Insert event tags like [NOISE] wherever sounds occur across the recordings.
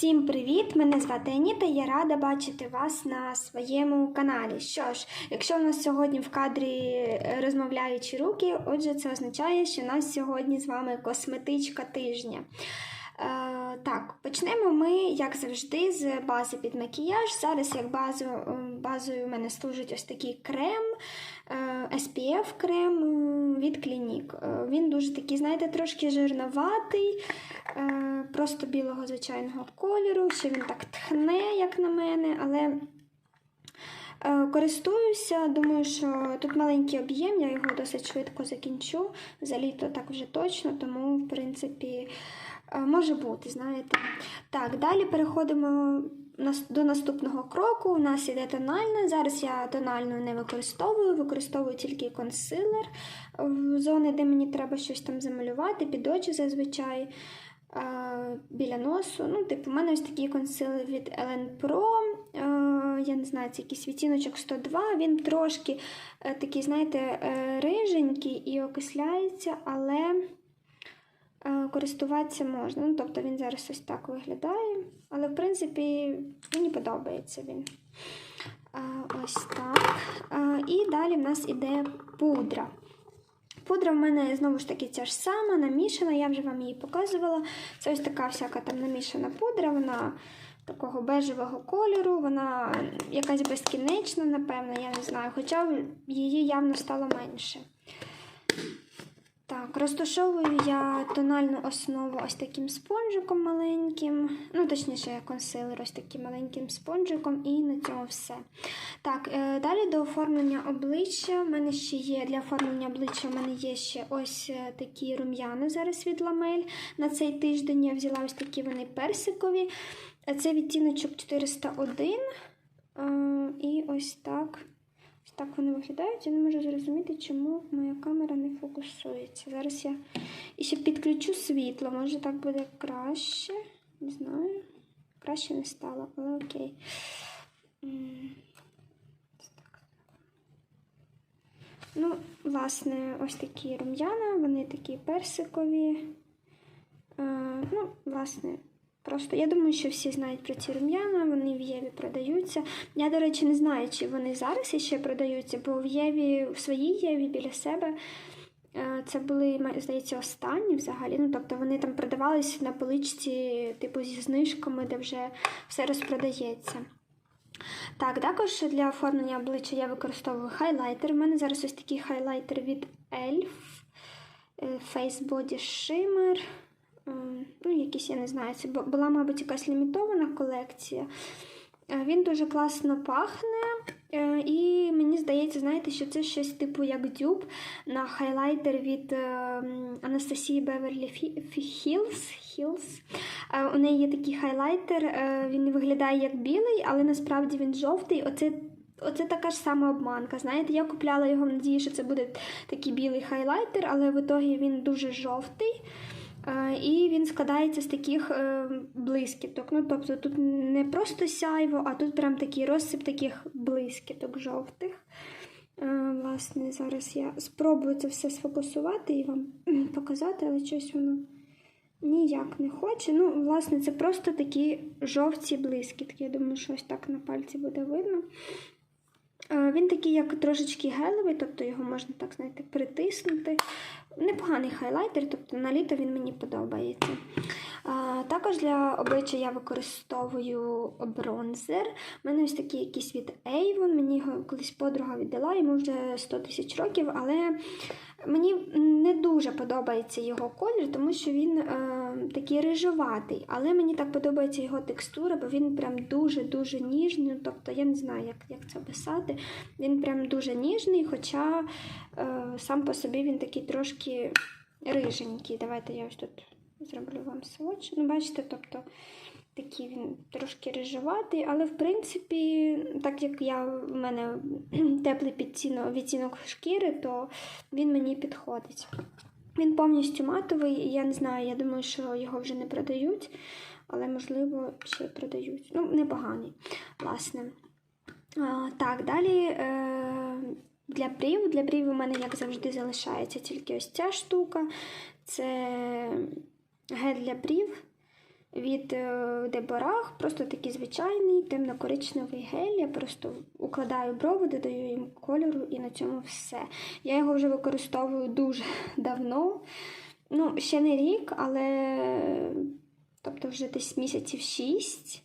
Всім привіт! Мене звати Аніта. Я рада бачити вас на своєму каналі. Що ж, якщо у нас сьогодні в кадрі розмовляючі руки, отже, це означає, що у нас сьогодні з вами косметичка тижня. Е, так, почнемо ми, як завжди, з бази під макіяж. Зараз, як базу, е, базою, у мене служить ось такий крем, е, SPF крем від Clinique. Е, Він дуже такий, знаєте, трошки жирноватий, е, просто білого звичайного кольору. Ще він так тхне, як на мене, але. Е, Користуюся, думаю, що тут маленький об'єм, я його досить швидко закінчу. За літо так вже точно, тому, в принципі, може бути, знаєте. Так, далі переходимо до наступного кроку. У нас іде тональна. Зараз я тональну не використовую, використовую тільки консилер в зони, де мені треба щось там замалювати, під очі зазвичай. Біля носу. Ну, типу, у мене ось такий консилер від Ellen Pro. Я не знаю, це якийсь відтіночок 102. Він трошки е, такий, знаєте, е, риженький і окисляється, але е, користуватися можна. Ну, тобто він зараз ось так виглядає. Але, в принципі, мені подобається він. Е, Ось так. Е, І далі в нас іде пудра. Пудра в мене знову ж таки ця ж сама, намішана, я вже вам її показувала. Це ось така всяка там намішана пудра, вона такого бежевого кольору, вона якась безкінечна, напевно, я не знаю, хоча її явно стало менше. Так, розташовую я тональну основу ось таким спонжиком маленьким. Ну, точніше, консилер ось таким маленьким спонжиком, і на цьому все. Так, е, далі до оформлення обличчя. У мене ще є для оформлення обличчя у мене є ще ось е, такі рум'яни зараз від ламель. На цей тиждень я взяла ось такі вони персикові. Це відтіночок 401. Е, І ось так. Так вони виглядають. Я не можу зрозуміти, чому моя камера не фокусується. Зараз я ще підключу світло, може так буде краще. Не знаю. Краще не стало, але окей. Ну, власне, ось такі рум'яна, вони такі персикові. Е, ну, власне, Просто я думаю, що всі знають про ці рум'яна, вони в Єві продаються. Я, до речі, не знаю, чи вони зараз іще продаються, бо в Єві, в своїй Єві біля себе е, це були, здається, останні взагалі. Ну, тобто вони там продавалися на поличці, типу, зі знижками, де вже все розпродається. Так, також для оформлення обличчя я використовую хайлайтер. У мене зараз ось такий хайлайтер від ELF е, Face Body Shimmer. М, Ну, якийсь, я не знаю, це була, мабуть, якась лімітована колекція. Е, Він дуже класно пахне, е, і мені здається, знаєте, що це щось типу як дюб на хайлайтер від е, Анастасії Беверлі Хілс. Хілс. Е, У неї є такий хайлайтер, е, він виглядає як білий, але насправді він жовтий. Оце Оце така ж сама обманка. Знаєте, я купляла його в надії, що це буде такий білий хайлайтер, але в ітогі він дуже жовтий. І він складається з таких е, блискіток. Ну, тобто тут не просто сяйво, а тут прям такий розсип таких блискіток жовтих. Е, Власне, зараз я спробую це все сфокусувати і вам [CLEARS THROAT] показати, але щось воно ніяк не хоче. Ну, власне, це просто такі жовті блискітки. Я думаю, що ось так на пальці буде видно. Е, Він такий, як трошечки гелевий, тобто його можна так, знаєте, притиснути. Непоганий хайлайтер, тобто на літо він мені подобається. Також для обличчя я використовую бронзер. У мене ось такий якийсь від Avon. Мені його колись подруга віддала, йому вже 100 тисяч років, але мені не дуже подобається його колір, тому що він е, такий рижоватий. Але мені так подобається його текстура, бо він прям дуже-дуже ніжний. Тобто я не знаю, як, як це описати. Він прям дуже ніжний, хоча е, сам по собі він такий трошки риженький. Давайте я ось тут зроблю вам сводч. Ну, бачите, тобто такий він трошки рижуватий, але в принципі, так як я в мене [CLEARS THROAT] теплий підцінок, відтінок шкіри, то він мені підходить. Він повністю матовий, я не знаю, я думаю, що його вже не продають, але можливо ще продають. Ну, непоганий, власне. А, так, далі е, для брів. Для брів у мене, як завжди, залишається тільки ось ця штука. Це гель для брів. від Деборах, просто такий звичайний темно-коричневий гель. Я просто укладаю брови, додаю їм кольору і на цьому все. Я його вже використовую дуже [LAUGHS] давно. Ну, ще не рік, але тобто вже десь місяців шість,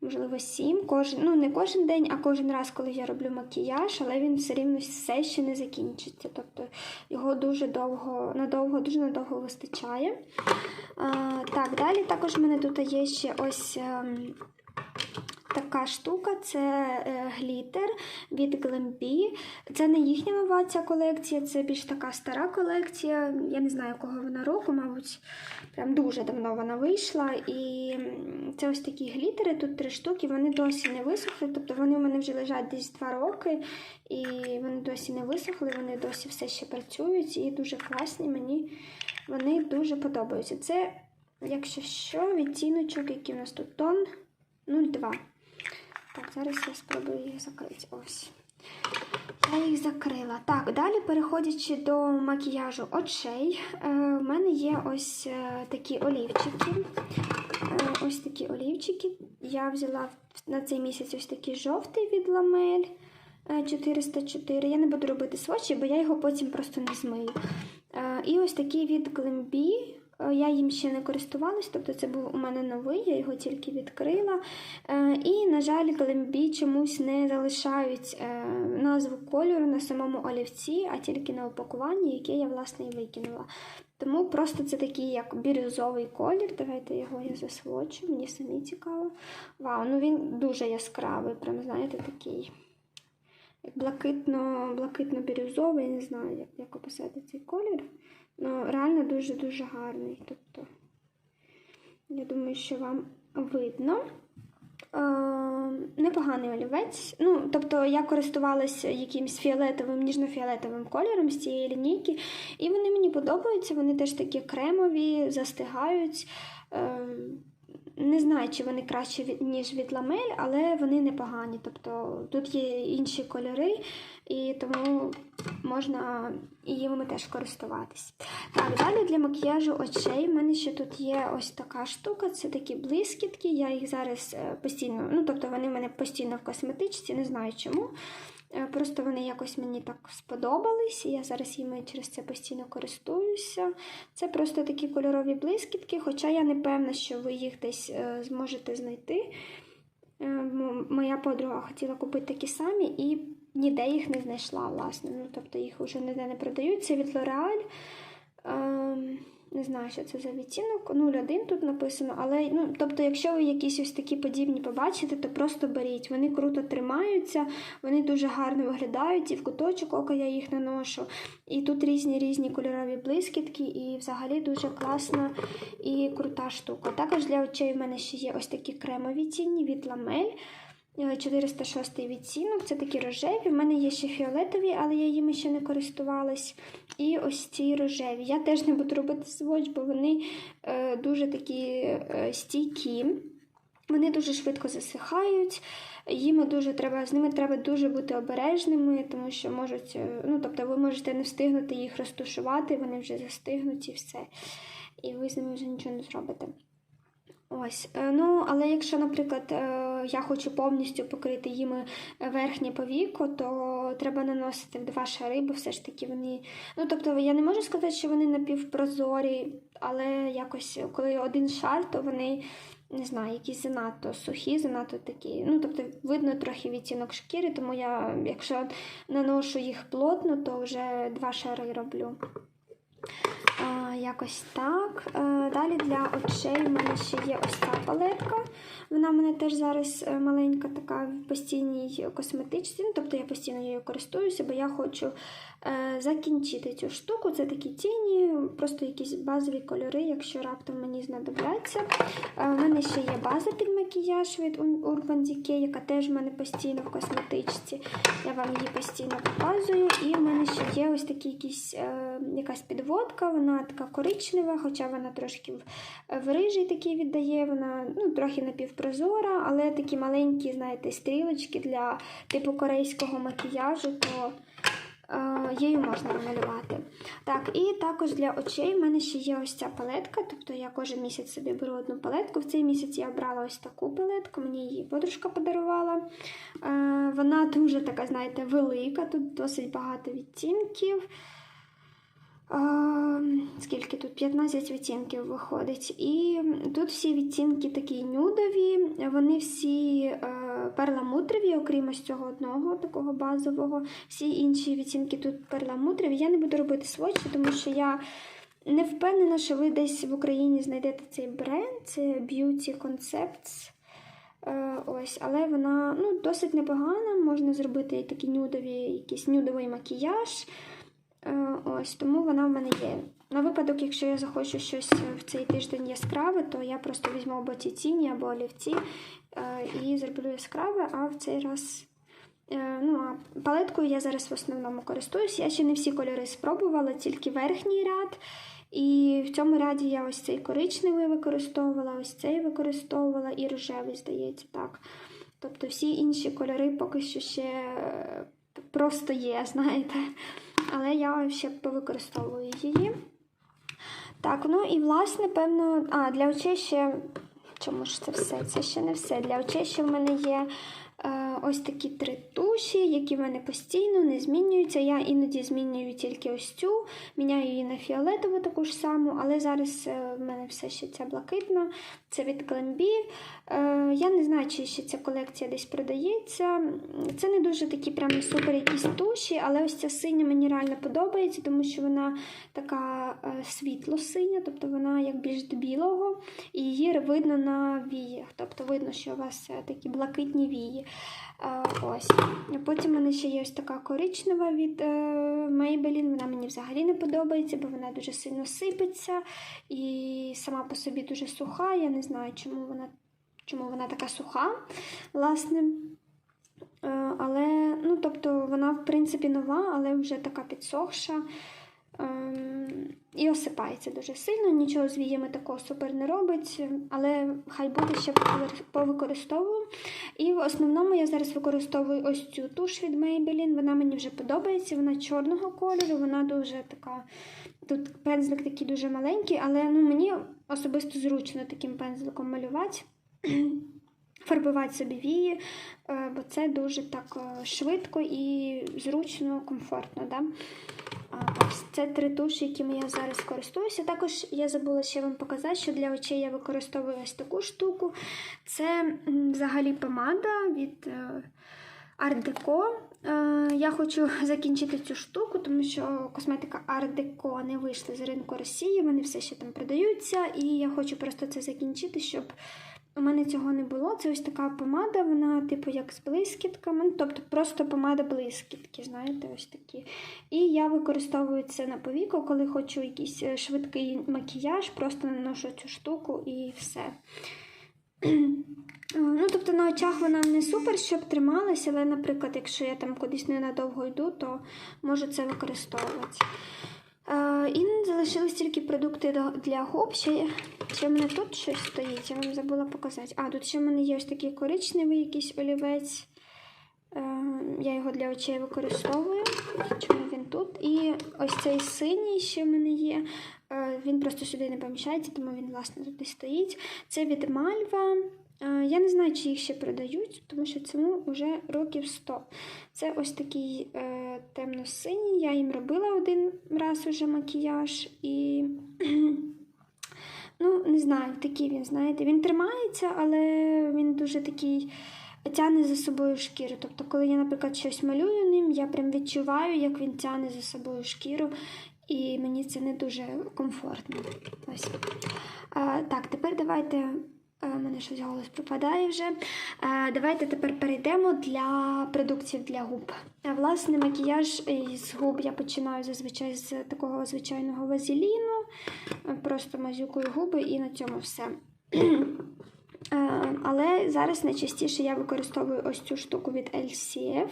можливо, сім. Кожен, ну, не кожен день, а кожен раз, коли я роблю макіяж, але він все рівно все ще не закінчиться. Тобто його дуже довго, надовго, дуже надовго вистачає. А, так, далі також в мене тут є ще ось. Така штука це е, глітер від Glambi. Це не їхня нова ця колекція, це більш така стара колекція. Я не знаю, якого вона року, мабуть, прям дуже давно вона вийшла. І це ось такі глітери, тут три штуки, вони досі не висохли. Тобто вони у мене вже лежать десь два роки, і вони досі не висохли, вони досі все ще працюють і дуже класні. Мені вони дуже подобаються. Це, якщо що, відтіночок, який у нас тут тон 02. Так, зараз я спробую їх закрити. Ось. Я їх закрила. Так, далі переходячи до макіяжу очей, е, в мене є ось е, такі олівчики. Е, ось такі олівчики. Я взяла на цей місяць ось такий жовтий від ламель 404. Я не буду робити свочі, бо я його потім просто не змию. І ось такий від Glambi. Е, Я їм ще не користувалась, тобто це був у мене новий, я його тільки відкрила. Е, І, на жаль, Glambi чомусь не залишають е, назву кольору на самому олівці, а тільки на упакуванні, яке я, власне, і викинула. Тому просто це такий як бірюзовий колір. Давайте його я засвочу, мені самі цікаво. Вау, ну він дуже яскравий, прям, знаєте, такий блакитно-бірюзовий, не знаю, як, як описати цей колір. Ну, реально дуже-дуже гарний. Тобто, я думаю, що вам видно. Е, непоганий олівець. Ну, тобто я користувалася якимсь фіолетовим, ніжно-фіолетовим кольором з цієї лінійки, і вони мені подобаються, вони теж такі кремові, застигають. Не знаю, чи вони краще ніж від ламель, але вони непогані. Тобто тут є інші кольори, і тому можна їми теж користуватись. Так, далі для макіяжу очей. У мене ще тут є ось така штука, це такі блискітки. Я їх зараз е, постійно, ну тобто вони в мене постійно в косметичці, не знаю чому. Е, Просто вони якось мені так сподобались, і я зараз їми через це постійно користуюся. Це просто такі кольорові блискітки, хоча я не певна, що ви їх десь е, зможете знайти. Е, Моя подруга хотіла купити такі самі і ніде їх не знайшла, власне. Ну, тобто їх вже ніде не продають. Це від L'Oreal. Не знаю, що це за відтінок. 01 тут написано, але ну, тобто, якщо ви якісь ось такі подібні побачите, то просто беріть. Вони круто тримаються, вони дуже гарно виглядають, і в куточок ока я їх наношу. І тут різні різні кольорові блискітки, і взагалі дуже класна і крута штука. Також для очей в мене ще є ось такі кремові тіні від ламель. 406 відцінок, це такі рожеві. В мене є ще фіолетові, але я їми ще не користувалась. І ось ці рожеві. Я теж не буду робити сводч, бо вони е, дуже такі е, стійкі. Вони дуже швидко засихають, їм дуже треба, з ними треба дуже бути обережними, тому що можуть, е, ну тобто ви можете не встигнути їх розтушувати, вони вже застигнуть і все. І ви з ними вже нічого не зробите. Ось, е, ну, але якщо, наприклад, е, я хочу повністю покрити їми верхнє повіко, то треба наносити два шари, бо все ж таки вони. Ну, тобто, я не можу сказати, що вони напівпрозорі, але якось, коли один шар, то вони. Не знаю, якісь занадто сухі, занадто такі. Ну, тобто, видно трохи відтінок шкіри, тому я, якщо наношу їх плотно, то вже два шари роблю. Якось так. Е, Далі для очей в мене ще є ось ця палетка. Вона в мене теж зараз е, маленька така в постійній косметичці. Ну, тобто я постійно нею користуюся, бо я хочу е, закінчити цю штуку. Це такі тіні, просто якісь базові кольори, якщо раптом мені знадобляться. У мене ще є база під макіяж від Urban Decay, яка теж в мене постійно в косметичці. Я вам її постійно показую. І в мене ще є ось такі якісь, якась підводка, вона така коричнева, хоча вона трошки в, рижий такий віддає, вона ну, трохи напівпрозора, але такі маленькі, знаєте, стрілочки для типу корейського макіяжу, то е, її можна намалювати. Так, і також для очей в мене ще є ось ця палетка. Тобто я кожен місяць собі беру одну палетку. В цей місяць я обрала ось таку палетку, мені її подружка подарувала. Е, Вона дуже така, знаєте, велика, тут досить багато відтінків. Скільки тут? 15 відтінків виходить. І тут всі відтінки такі нюдові, вони всі е, перламутрові, окрім ось цього одного такого базового. Всі інші відтінки тут перламутрові. Я не буду робити сводчі, тому що я не впевнена, що ви десь в Україні знайдете цей бренд, це Beauty Concepts. Е, Ось, але вона ну, досить непогана. Можна зробити такі нюдові, якийсь нюдовий макіяж. Е, Ось, тому вона в мене є. На випадок, якщо я захочу щось в цей тиждень яскраве, то я просто візьму або ці тіні, або олівці е, і зроблю яскраве, а в цей раз. е, Ну, а палеткою я зараз в основному користуюсь. Я ще не всі кольори спробувала, тільки верхній ряд. І в цьому ряді я ось цей коричневий використовувала, ось цей використовувала і рожевий, здається, так. Тобто всі інші кольори поки що ще е, просто є, знаєте. Але я ще повикористовую її. Так, ну і власне, певно, а, для очей ще. Чому ж це все? Це ще не все. Для очей ще в мене є ось такі три туші, які в мене постійно не змінюються. Я іноді змінюю тільки ось цю, міняю її на фіолетову таку ж саму, але зараз е, в мене все ще ця блакитна. Це від. Е, я не знаю, чи ще ця колекція десь продається. Це не дуже такі прям супер якісь туші, але ось ця синя мені реально подобається, тому що вона така е, світло-синя, тобто вона як більш до білого, і її видно на віях. Тобто видно, що у вас е, такі блакитні вії. Ось. Потім в мене ще є ось така коричнева від е, Maybelline. Вона мені взагалі не подобається, бо вона дуже сильно сипеться і сама по собі дуже суха. Я не знаю, чому вона, чому вона така суха. Власне. Е, Але, ну, тобто, вона, в принципі, нова, але вже така підсохша. І осипається дуже сильно, нічого з віями такого супер не робить, але хай буде ще повикористовую. І в основному я зараз використовую ось цю туш від Maybelline. Вона мені вже подобається, вона чорного кольору, вона дуже така. Тут пензлик такий дуже маленький, але ну, мені особисто зручно таким пензликом малювати. [CLEARS THROAT] Фарбувати собі вії, е, бо це дуже так е, швидко і зручно, комфортно. Да? Це три туші, якими я зараз користуюся. Також я забула ще вам показати, що для очей я використовую ось таку штуку. Це взагалі помада від е, Art Deco. Е, Я хочу [LAUGHS] закінчити цю штуку, тому що косметика Art Deco не вийшла з ринку Росії, вони все ще там продаються, і я хочу просто це закінчити, щоб у мене цього не було. Це ось така помада, вона, типу, як з блискітками. Ну, тобто просто помада блискітки, знаєте, ось такі. І я використовую це на повіку, коли хочу якийсь е, швидкий макіяж, просто наношу цю штуку і все. [CLEARS THROAT] Е, Ну, тобто на очах вона не супер, щоб трималася, але, наприклад, якщо я там кудись ненадовго йду, то можу це використовувати. І залишились тільки продукти для губ. Ще, ще в мене тут щось стоїть, я вам забула показати. А, тут ще в мене є ось такий коричневий якийсь олівець. Е, Я його для очей використовую. Чому він тут? І ось цей синій ще в мене є. Е, Він просто сюди не поміщається, тому він, власне, тут і стоїть. Це від Мальва. Е, Я не знаю, чи їх ще продають, тому що цьому вже років 100. Це ось такий е, темно-синій. Я їм робила один раз уже макіяж і. [CLEARS THROAT] Ну, не знаю, такий він, знаєте, він тримається, але він дуже такий тягне за собою шкіру. Тобто, коли я, наприклад, щось малюю ним, я прям відчуваю, як він тягне за собою шкіру, і мені це не дуже комфортно. Ось. А, так, тепер давайте. У мене щось голос пропадає вже. Давайте тепер перейдемо для продуктів для губ. Власне, макіяж із губ я починаю зазвичай з такого звичайного вазеліну. Просто мазюкую губи і на цьому все. [CLEARS THROAT] Але зараз найчастіше я використовую ось цю штуку від LCF.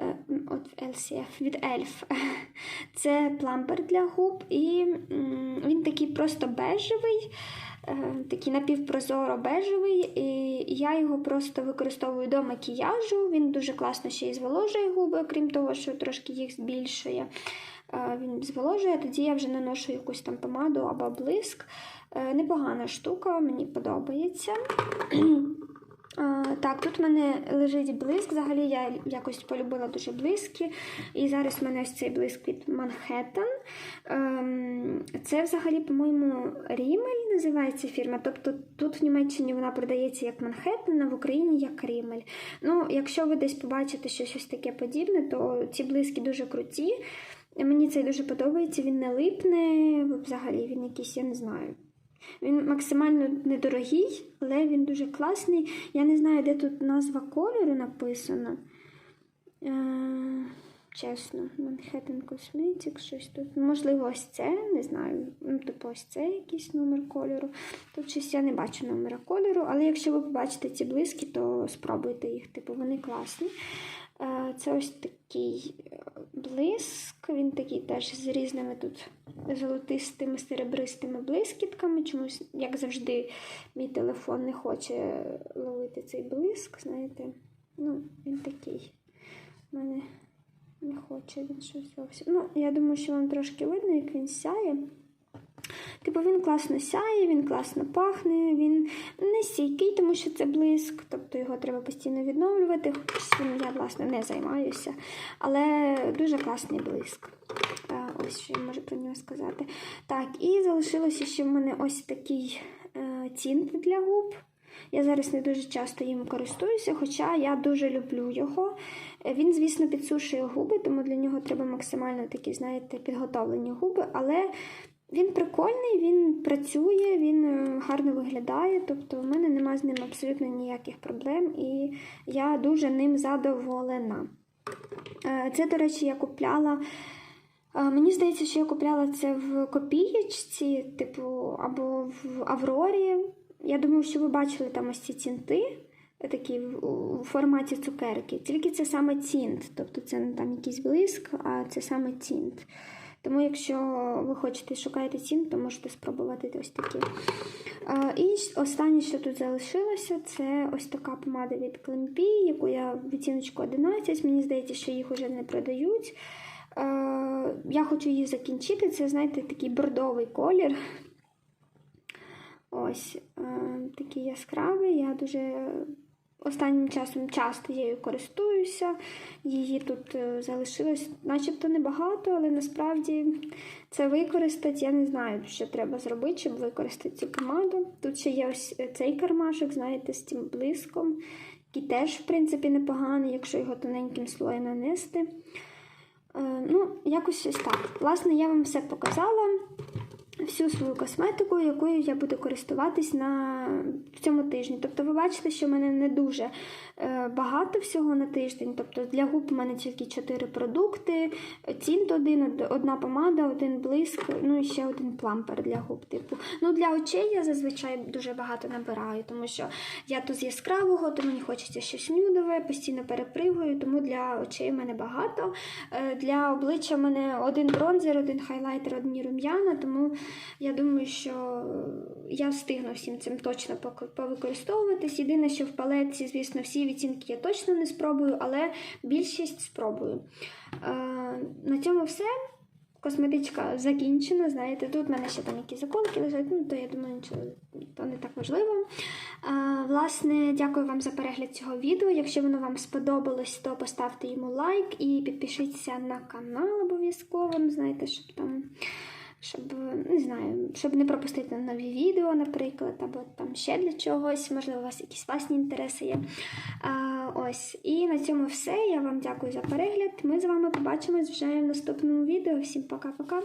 Е, От LCF від ELF. [LAUGHS] Це плампер для губ, і він такий просто бежевий, е, такий напівпрозоро бежевий. І я його просто використовую до макіяжу. Він дуже класно ще й зволожує губи, крім того, що трошки їх збільшує. Е, Він зволожує, тоді я вже наношу якусь там помаду або блиск. Непогана штука, мені подобається. [CLEARS THROAT] Так, тут в мене лежить блиск. Взагалі я якось полюбила дуже блиски. І зараз в мене ось цей блиск від Манхеттен. Ем, Це взагалі, по-моєму, Рімель називається фірма. Тобто тут в Німеччині вона продається як Манхеттен, а в Україні як Рімель. Ну, якщо ви десь побачите що щось таке подібне, то ці блиски дуже круті. Мені цей дуже подобається, він не липне, взагалі він якийсь, я не знаю. Він максимально недорогий, але він дуже класний. Я не знаю, де тут назва кольору написана. Е, чесно, Manhattan Cosmetics, щось тут. Можливо, ось це, не знаю. Ну, типу, ось це якийсь номер кольору. Тут щось я не бачу номера кольору, але якщо ви побачите ці блиски, то спробуйте їх, типу, вони класні. Е, Це ось такий блиск. Він такий теж з різними тут золотистими, серебристими блискітками. Чомусь, як завжди, мій телефон не хоче ловити цей блиск, знаєте. Ну, він такий. У мене не хоче він щось зовсім. Ну, я думаю, що вам трошки видно, як він сяє. Типу він класно сяє, він класно пахне, він не стійкий, тому що це блиск, тобто його треба постійно відновлювати. Хоч цим я, власне, не займаюся. Але дуже класний блиск. Е, Ось що я можу про нього сказати. Так, і залишилося ще в мене ось такий е, тінт для губ. Я зараз не дуже часто їм користуюся, хоча я дуже люблю його. Е, Він, звісно, підсушує губи, тому для нього треба максимально такі, знаєте, підготовлені губи, але він прикольний, він працює, він е, гарно виглядає, тобто в мене нема з ним абсолютно ніяких проблем, і я дуже ним задоволена. Е, Це, до речі, я купляла. е, Мені здається, що я купляла це в копієчці, типу, або в Аврорі. Я думаю, що ви бачили там ось ці цінти, такі у форматі цукерки. Тільки це саме тінт, тобто це не там якийсь блиск, а це саме тінт. Тому, якщо ви хочете шукаєте цін, то можете спробувати ось такі. І останнє, що тут залишилося, це ось така помада від Клемпі, яку я в відціночку 11. Мені здається, що їх вже не продають. Я хочу її закінчити. Це, знаєте, такий бордовий колір. Ось такий яскравий. Я дуже останнім часом часто нею користуюся. Її тут е, залишилось начебто небагато, але насправді це використати. Я не знаю, що треба зробити, щоб використати цю помаду. Тут ще є ось е, цей кармашок, знаєте, з цим блиском, який теж, в принципі, непоганий, якщо його тоненьким слоєм нанести. Е, Ну, якось ось так. Власне, я вам все показала. Всю свою косметику, якою я буду користуватись на цьому тижні. Тобто, ви бачите, що в мене не дуже е, багато всього на тиждень. Тобто для губ у мене тільки 4 продукти, тінт один, одна помада, один блиск, ну і ще один плампер для губ. Типу. Ну, для очей я зазвичай дуже багато набираю, тому що я то з яскравого, то мені хочеться щось нюдове, постійно перепригую, тому для очей в мене багато. Е, Для обличчя в мене один бронзер, один хайлайтер, одні рум'яна, тому я думаю, що я встигну всім цим точно повикористовуватись. Єдине, що в палетці, звісно, всі відтінки я точно не спробую, але більшість спробую. Е, На цьому все. Косметичка закінчена, знаєте, тут в мене ще там якісь заколки лежать, ну то я думаю, нічого то не так важливо. А, власне, дякую вам за перегляд цього відео. Якщо воно вам сподобалось, то поставте йому лайк і підпишіться на канал обов'язково. Знаєте, щоб там. Щоб не знаю, щоб не пропустити нові відео, наприклад, або там ще для чогось, можливо, у вас якісь власні інтереси є. А, ось. І на цьому все. Я вам дякую за перегляд. Ми з вами побачимось вже в наступному відео. Всім пока-пока.